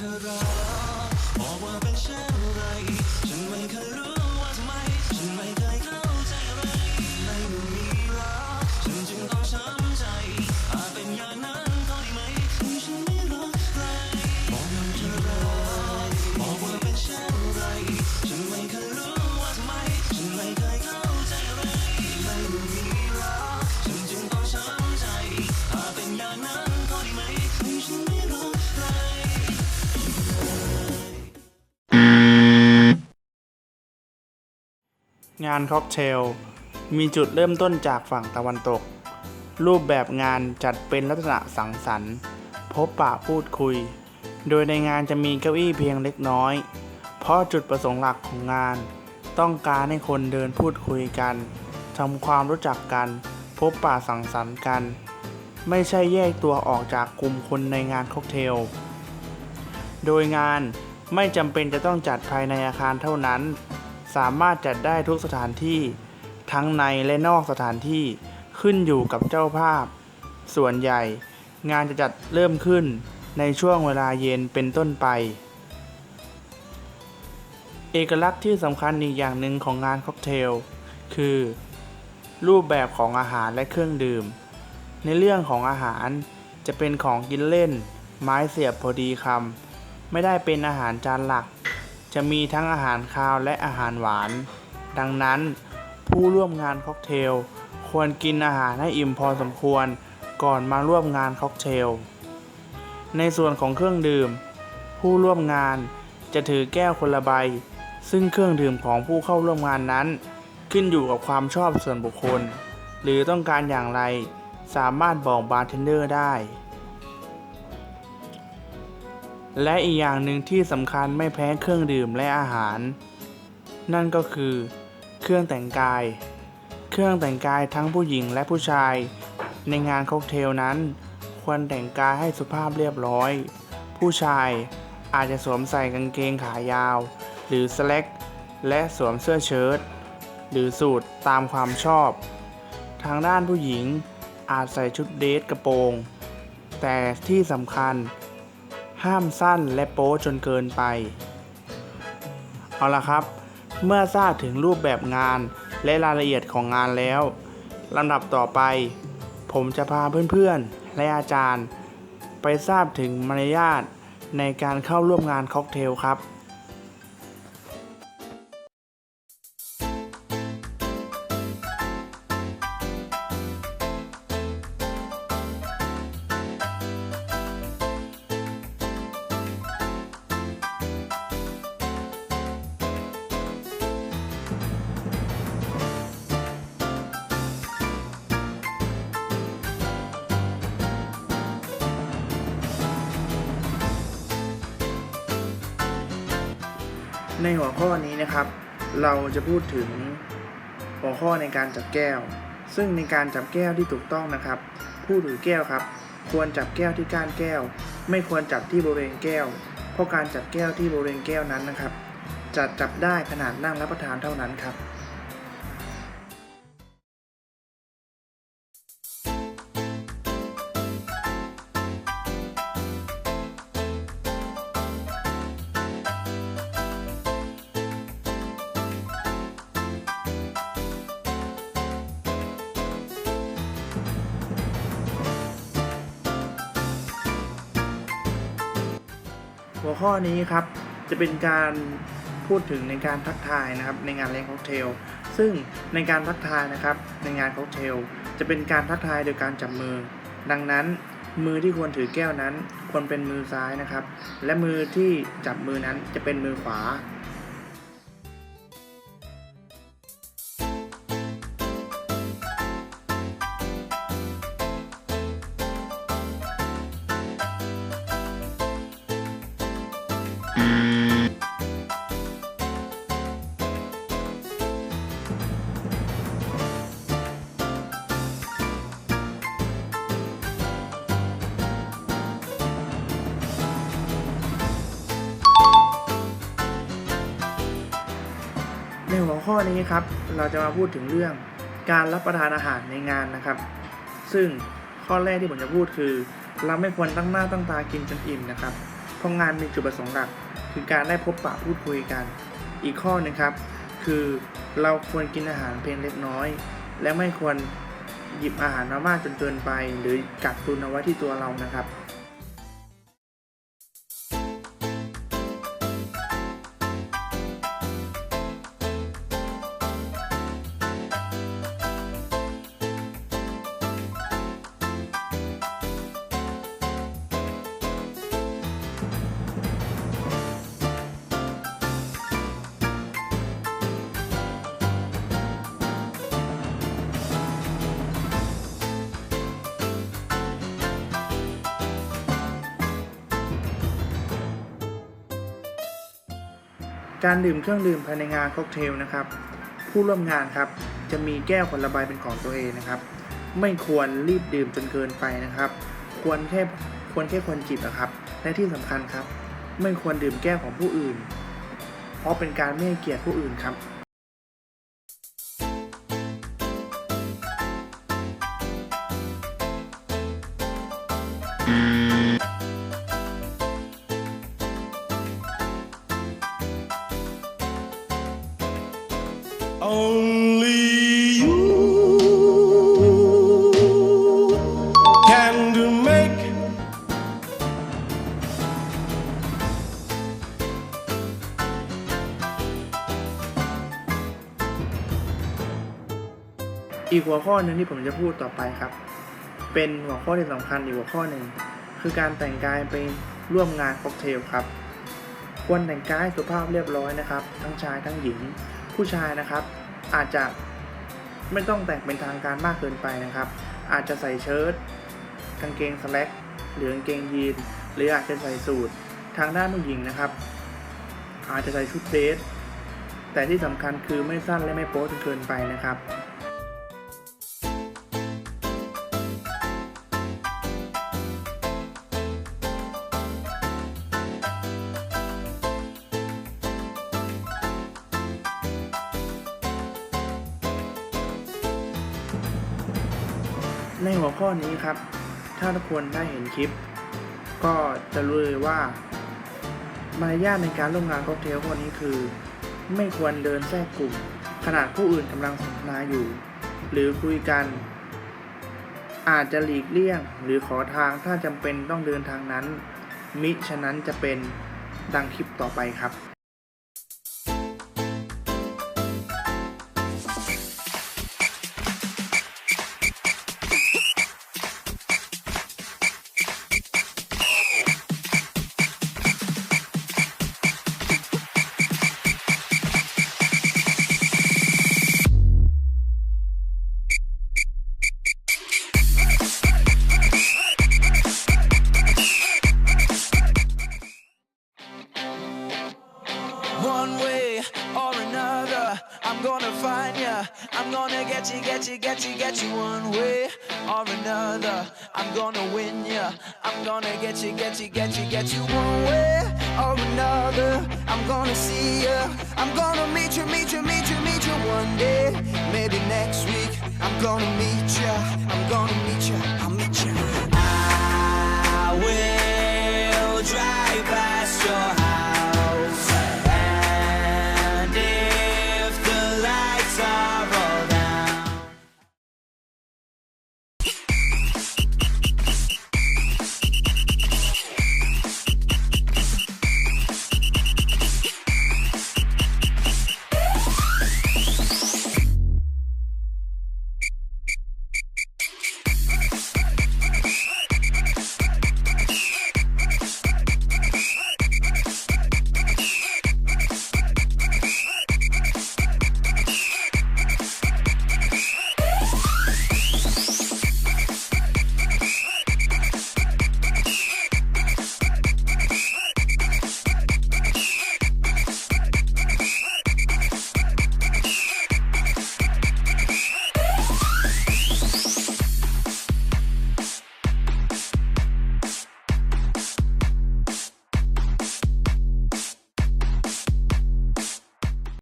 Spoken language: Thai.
เธ งานค็อกเทล มีจุดเริ่มต้นจากฝั่งตะวันตก รูปแบบงานจัดเป็นลักษณะสังสรรค์ พบปะพูดคุย โดยในงานจะมีเก้าอี้เพียงเล็กน้อย เพราะจุดประสงค์หลักของงาน ต้องการให้คนเดินพูดคุยกันทำความรู้จักกัน พบปะสังสรรค์กัน ไม่ใช่แยกตัวออกจากกลุ่มคนในงานค็อกเทล โดยงานไม่จำเป็นจะต้องจัดภายในอาคารเท่านั้น สามารถจัดได้ทุกสถานที่ ทั้งในและนอกสถานที่ขึ้นอยู่กับเจ้าภาพ ส่วนใหญ่ งานจะจัดเริ่มขึ้นในช่วงเวลาเย็นเป็นต้นไป เอกลักษณ์ที่สำคัญอีกอย่างหนึ่งของงานค็อกเทล คือ รูปแบบของอาหารและเครื่องดื่ม ในเรื่องของอาหารจะเป็นของกินเล่น ไม้เสียบพอดีคำไม่ได้เป็นอาหารจานหลัก จะมีทั้งอาหารคาวและอาหารหวาน ดังนั้น ผู้ร่วมงานค็อกเทล ควรกินอาหารให้อิ่มพอสมควรก่อนมาร่วมงานค็อกเทล ในส่วนของเครื่องดื่ม ผู้ร่วมงานจะถือแก้วคนละใบ ซึ่งเครื่องดื่มของผู้เข้าร่วมงานนั้น ขึ้นอยู่กับความชอบส่วนบุคคล หรือต้องการอย่างไร สามารถบอกบาร์เทนเดอร์ได้ และอีกอย่างหนึ่งที่สำคัญไม่แพ้เครื่องดื่มและอาหาร นั่นก็คือ เครื่องแต่งกาย เครื่องแต่งกายทั้งผู้หญิงและผู้ชาย ในงานค็อกเทลนั้น ควรแต่งกายให้สุภาพเรียบร้อย ผู้ชายอาจจะสวมใส่กางเกงขายาว หรือสแล็กและสวมเสื้อเชิ้ตหรือสูทตามความชอบ ทางด้านผู้หญิงอาจใส่ชุดเดทกระโปรง แต่ที่สำคัญ ห้ามสั้นและโป๊จนเกินไป เอาละครับ เมื่อทราบถึงรูปแบบงานและรายละเอียดของงานแล้วลำดับต่อไป ผมจะพาเพื่อนๆ และอาจารย์ ไปทราบถึงมารยาทในการเข้าร่วมงานค็อกเทลครับ ในหัวข้อนี้นะครับ เราจะพูดถึงหัวข้อในการจับแก้ว ซึ่งในการจับแก้วที่ถูกต้องนะครับ ผู้ถือแก้วครับ ควรจับแก้วที่ก้านแก้ว ไม่ควรจับที่บริเวณแก้ว เพราะการจับแก้วที่บริเวณแก้วนั้นนะครับจะจับได้ขนาดนั่งรับประทานเท่านั้นครับ หัวข้อนี้ครับจะเป็นการพูดถึงในการทักทายนะครับในงานเลี้ยงค็อกเทล ซึ่งในการทักทายนะครับในงานค็อกเทล จะเป็นการทักทายโดยการจับมือ ดังนั้นมือที่ควรถือแก้วนั้นควรเป็นมือซ้ายนะครับ และมือที่จับมือนั้นจะเป็นมือขวา ในหัวข้อนี้ครับ เราจะมาพูดถึงเรื่องการรับประทานอาหารในงานนะครับ ซึ่งข้อแรกที่ผมจะพูดคือ เราไม่ควรตั้งหน้าตั้งตากินจนอิ่มนะครับ เพราะงานมีจุดประสงค์หลัก คือการได้พบปะพูดคุยกัน อีกข้อนึงครับ คือเราควรกินอาหารเพียงเล็กน้อย และไม่ควรหยิบอาหารมามากจนเกินไป หรือกักตุนเอาไว้ที่ตัวเรานะครับ การดื่มเครื่องดื่มภายในงานค็อกเทลนะครับ ผู้ร่วมงานครับจะมีแก้วคนละใบเป็นของตัวเองนะครับ ไม่ควรรีบดื่มจนเกินไปนะครับ ควรแค่ควรแค่ควรจิบนะครับ และที่สำคัญครับ ไม่ควรดื่มแก้วของผู้อื่น เพราะเป็นการไม่ให้เกียรติผู้อื่นครับ กหัวข้อหนึ่งที่ผมจะพูดต่อไปครับ เป็นหัวข้อที่สำคัญอีกหัวข้อหนึ่งคือการแต่งกายไปร่วมงานค็อกเทลครับ ควรแต่งกายสุภาพเรียบร้อยนะครับ ทั้งชายทั้งหญิง ผู้ชายนะครับ อาจจะไม่ต้องแต่งเป็นทางการมากเกินไปนะครับ อาจจะใส่เชิ้ตกางเกงสแล็กหรือกางเกงยีนหรืออาจจะใส่สูททางด้านผู้หญิงนะครับ อาจจะใส่ชุดเดรสแต่ที่สำคัญคือไม่สั้นและไม่โป๊จนเกินไปนะครับ ในหัวข้อนี้ครับ ถ้าทุกคนได้เห็นคลิป ก็จะรู้เลยว่ามารยาทในการร่วมงานค็อกเทลคนนี้คือ ไม่ควรเดินแทรกกลุ่มขนาดผู้อื่นกำลังสนทนาอยู่ หรือคุยกัน อาจจะหลีกเลี่ยง หรือขอทางถ้าจำเป็นต้องเดินทางนั้น มิฉะนั้นจะเป็นดังคลิปต่อไปครับ One way or another, I'm gonna find ya. I'm gonna get you, get you, get you, get you. One way or another, I'm gonna win ya. I'm gonna get you, get you, get you, get you. One way or another, I'm gonna see ya. I'm gonna meet you, meet you, meet you, meet you one day. Maybe next week, I'm gonna meet